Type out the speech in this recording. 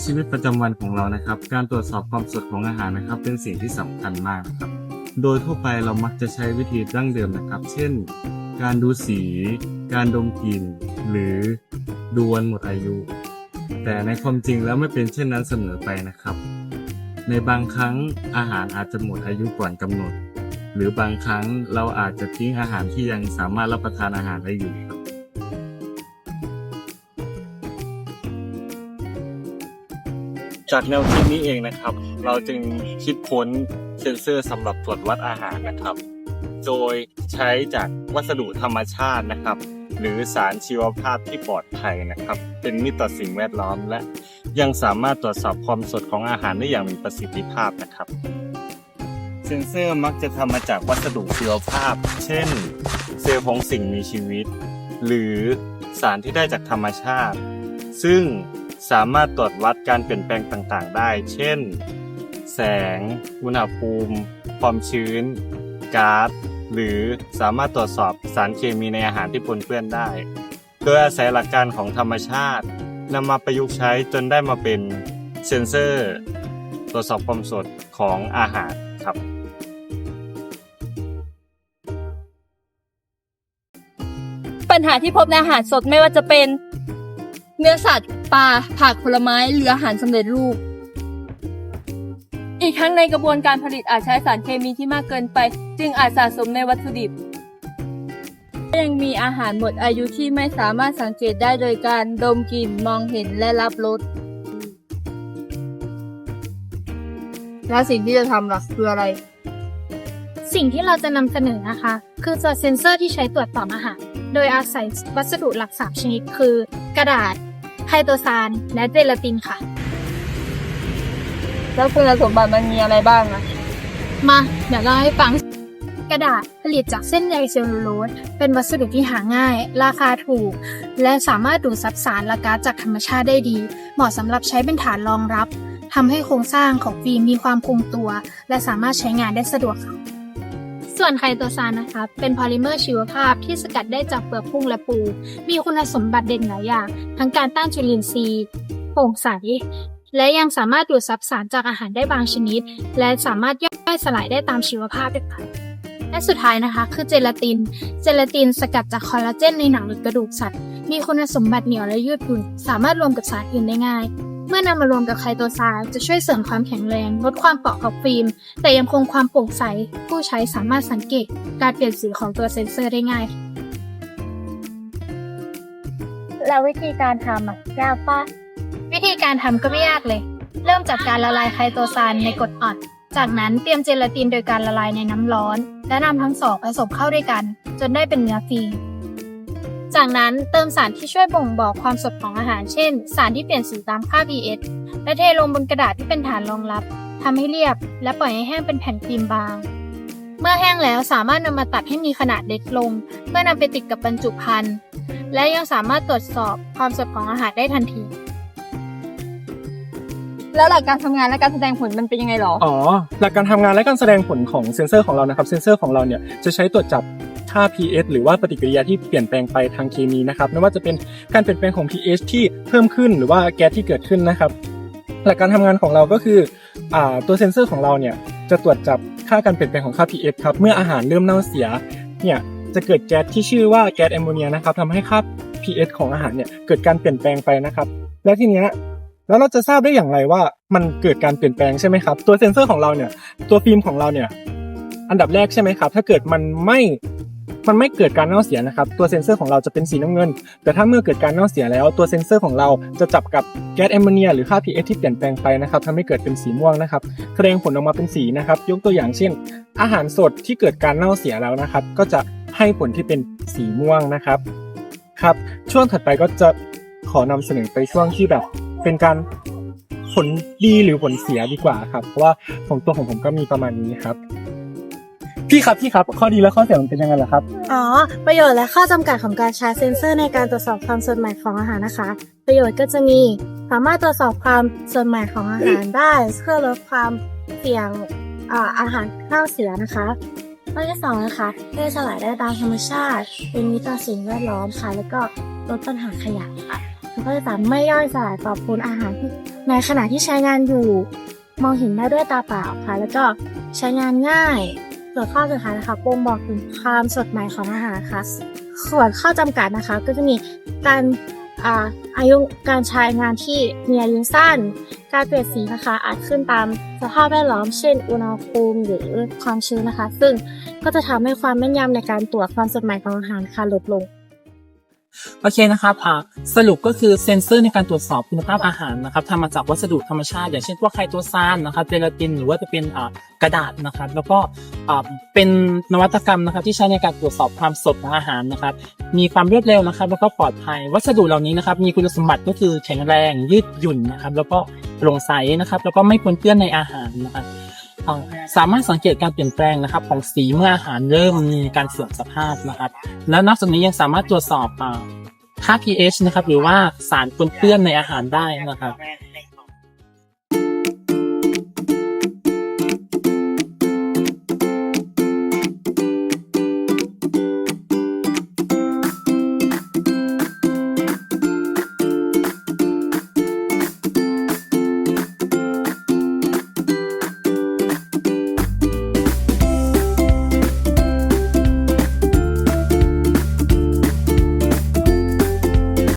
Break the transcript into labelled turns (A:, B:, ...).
A: ในชีวิตประจำวันของเรานะครับ การตรวจสอบความสดของอาหารนะครับ เป็นสิ่งที่สำคัญมากนะครับ โดยทั่วไปเรามักจะใช้วิธีดั้งเดิมนะครับ เช่น การดูสี การดมกลิ่น หรือดูวันหมดอายุ แต่ในความจริงแล้วไม่เป็นเช่นนั้นเสมอไปนะครับ ในบางครั้งอาหารอาจจะหมดอายุก่อนกำหนด หรือบางครั้งเราอาจจะทิ้งอาหารที่ยังสามารถรับประทานอาหารได้อยู่ครับ จากแนวคิดนี้เองนะครับ เราจึงคิดค้นเซ็นเซอร์สำหรับตรวจวัดอาหารนะครับ โดยใช้จากวัสดุธรรมชาตินะครับ หรือสารชีวภาพที่ปลอดภัยนะครับ เป็นมิตรต่อสิ่งแวดล้อม และยังสามารถตรวจสอบความสดของอาหารได้อย่างมีประสิทธิภาพนะครับ เซ็นเซอร์มักจะทำมาจากวัสดุชีวภาพ เช่น เซลล์ของสิ่งมีชีวิต หรือสารที่ได้จากธรรมชาติ ซึ่ง สามารถตรวจวัดการเปลี่ยนแปลงต่างๆ ได้ เช่น แสง อุณหภูมิ ความชื้น ก๊าซ หรือสามารถตรวจสอบสารเคมีในอาหารที่ปนเปื้อนได้ โดยอาศัยหลักการของธรรมชาตินำมาประยุกต์ใช้จนได้มาเป็นเซ็นเซอร์ ตรวจสอบความสดของอาหารครับ
B: ปัญหาที่พบในอาหารสดไม่ว่าจะเป็น เนื้อสัตว์ปลาผักผลไม้หรืออาหารสำเร็จรูป อีกทั้งในกระบวนการผลิตอาจใช้สารเคมีที่มากเกินไป จึงอาจสะสมในวัตถุดิบ ยังมีอาหารหมดอายุที่ไม่สามารถสังเกตได้โดยการดมกลิ่นมองเห็นและรับรสแล้วสิ่งที่จะทำล่ะคืออะไร
C: สิ่งที่เราจะนำเสนอนะคะ คือตัวเซ็นเซอร์ที่ใช้ตรวจสอบอาหาร โดยอาศัยวัสดุหลัก3ชนิด คือ กระดาษ ไคโตซานและเจลาตินค่ะ
B: แล้วคุณสมบัติมันมีอะไรบ้างนะ
C: มา เดี๋ยวเล่าให้ฟัง กระดาษผลิตจากเส้นใยเซลลูโลสเป็นวัสดุที่หาง่าย ราคาถูก และสามารถดูดซับสารและก๊าซจากธรรมชาติได้ดี เหมาะสำหรับใช้เป็นฐานรองรับทำให้โครงสร้างของฟิล์มมีความคงตัว และสามารถใช้งานได้สะดวกค่ะ ส่วนไคโตซานนะคะ เป็นพอลิเมอร์ชีวภาพที่สกัดได้จากเปลือกกุ้งและปู มีคุณสมบัติเด่นหลายอย่าง ทั้งการต้านจุลินทรีย์โปร่งใส และยังสามารถดูดซับสารจากอาหารได้บางชนิด และสามารถย่อยสลายได้ตามชีวภาพด้วยค่ะและสุดท้ายนะคะคือเจลาติน เจลาตินสกัดจากคอลลาเจนในหนังหรือกระดูกสัตว์ มีคุณสมบัติเหนียวและยืดหยุ่น สามารถรวมกับสารอื่นได้ง่าย เมื่อนำมารวมกับไคโตซานจะช่วยเสริมความแข็งแรง ลดความเปราะของฟิล์ม แต่ยังคงความโปร่งใส ผู้ใช้สามารถสังเกต การเปลี่ยนสีของตัวเซ็นเซอร์ได้ง่าย แล้ววิธีการทำอะยากปะวิธีการทำก็ไม่ยากเลย เริ่มจากการละลายไคโตซานในกรดอ่อน จากนั้นเตรียมเจลาตินโดยการละลายในน้ำร้อน และนำทั้งสองผสมเข้าด้วยกัน จนได้เป็นเนื้อฟิล์ม จากนั้นเติมสารที่ช่วยบ่งบอกความสดของอาหาร เช่น สารที่เปลี่ยนสีตามค่า pH และเทลงบนกระดาษที่เป็นฐานรองรับทำให้เรียบ และปล่อยให้แห้งเป็นแผ่นฟิล์มบาง เมื่อแห้งแล้วสามารถนำมาตัดให้มีขนาดเล็กลง เพื่อนำไปติดกับบรรจุภัณฑ์ และยังสามารถตรวจสอบความสดของอาหารได้ทันที
B: แล้วหลักการทำงานและการแสดงผลมันเป็นยังไงหรอ
D: อ๋อ หลักการทำงานและการแสดงผลของเซ็นเซอร์ของเรานะครับ เซ็นเซอร์ของเราเนี่ยจะใช้ตรวจจับ ค่า pH หรือว่าปฏิกิริยาที่เปลี่ยนแปลงไปทางเคมีนะครับไม่ว่าจะเป็นการเปลี่ยนแปลงของ pH ที่เพิ่มขึ้นหรือว่าแก๊สที่เกิดขึ้นนะครับ หลักการทำงานของเราก็คืออตัวเซ็นเซอร์ของเราเนี่ยจะตรวจจับค่าการเปลี่ยนแปลงของค่า pH ครับเมื่ออาหารเริ่มเน่าเสียเนี่ยจะเกิดแก๊สที่ชื่อว่าแก๊สแอมโมเนียนะครับทำให้ค่า pH ของอาหารเนี่ยเกิดการเปลี่ยนแปลงไปนะครับ และทีเนี้ยแล้วเราจะทราบได้อย่างไรว่ามันเกิดการเปลี่ยนแปลงใช่ไหมครับ ตัวเซ็นเซอร์ของเราเนี่ยตัวฟิล์มของเราเนี่ยอันดับแรกใช่ไหมครับ ถ้าเกิดมันไม่ มันไม่เกิดการเน่าเสียนะครับ ตัวเซ็นเซอร์ของเราจะเป็นสีน้ำเงิน แต่ถ้าเมื่อเกิดการเน่าเสียแล้ว ตัวเซ็นเซอร์ของเราจะจับกับแก๊สแอมโมเนียหรือค่า pH ที่เปลี่ยนแปลงไปนะครับทำให้เกิดเป็นสีม่วงนะครับแสดงผลออกมาเป็นสีนะครับ ยกตัวอย่างเช่น อาหารสดที่เกิดการเน่าเสียแล้วนะครับ ก็จะให้ผลที่เป็นสีม่วงนะครับครับ ช่วงถัดไปก็จะขอนำเสนอไปช่วงที่แบบ เป็นการผลดีหรือผลเสียดีกว่าครับ เพราะว่าของตัวของผมก็มีประมาณนี้ครับ พี่ครับพี่ครับข้อดีและข้อเสียมันเป็นยังไงล่ะครับ
E: อ๋อ ประโยชน์และข้อจำกัดของการใช้เซ็นเซอร์ในการตรวจสอบความสดใหม่ของอาหารนะคะ ประโยชน์ก็จะมีสามารถตรวจสอบความสดใหม่ของอาหารได้เพื่อลดความเสี่ยงอาหารเน่าเสียนะคะข้อที่สองนะคะย่อสลายได้ตามธรรมชาติ เป็นมิตรต่อสิ่งแวดล้อมค่ะแล้วก็ลดปัญหาขยะค่ะแล้วก็ที่สามไม่ย่อยสลายปรับปรุงอาหารในขณะที่ใช้งานอยู่ มองเห็นได้ด้วยตาเปล่าค่ะ แล้วก็ใช้งานง่าย ส่วนข้อสุดท้ายนะคะบ่งบอกถึงความสดใหม่ของอาหารค่ะ ส่วนข้อจำกัดนะคะ ก็จะมีการอาอายุการใช้งานที่มีอายุสั้น การเปลี่ยนสีนะคะอาจขึ้นตามสภาพแวดล้อมเช่น อุณหภูมิหรือความชื้นนะคะ ซึ่งก็จะทำให้ความแม่นยำในการตรวจความสดใหม่ของอาหารค่ะลดลง
F: โอเคนะครับสรุปก็คือเซ็นเซอร์ในการตรวจสอบคุณภาพอาหารนะครับทำมาจากวัสดุธรรมชาติ อย่างเช่นพวกไคโตซานนะครับเจลาตินหรือว่าจะเป็นกระดาษนะครับ แล้วก็เป็นนวัตกรรมนะครับที่ใช้ในการตรวจสอบความสดของอาหารนะครับ มีความรวดเร็วนะครับ แล้วก็ปลอดภัย วัสดุเหล่านี้นะครับ มีคุณสมบัติก็คือแข็งแรงยืดหยุ่นนะครับ แล้วก็โปร่งใสนะครับ แล้วก็ไม่ปนเปื้อนในอาหารนะครับ สามารถสังเกตการเปลี่ยนแปลงนะครับ ของสีเมื่ออาหารเริ่มมีการเสื่อมสภาพนะครับ แล้วนอกจากนี้ยังสามารถตรวจสอบอ่าค่า pH นะครับ หรือว่าสารปนเปื้อนในอาหารได้นะครับ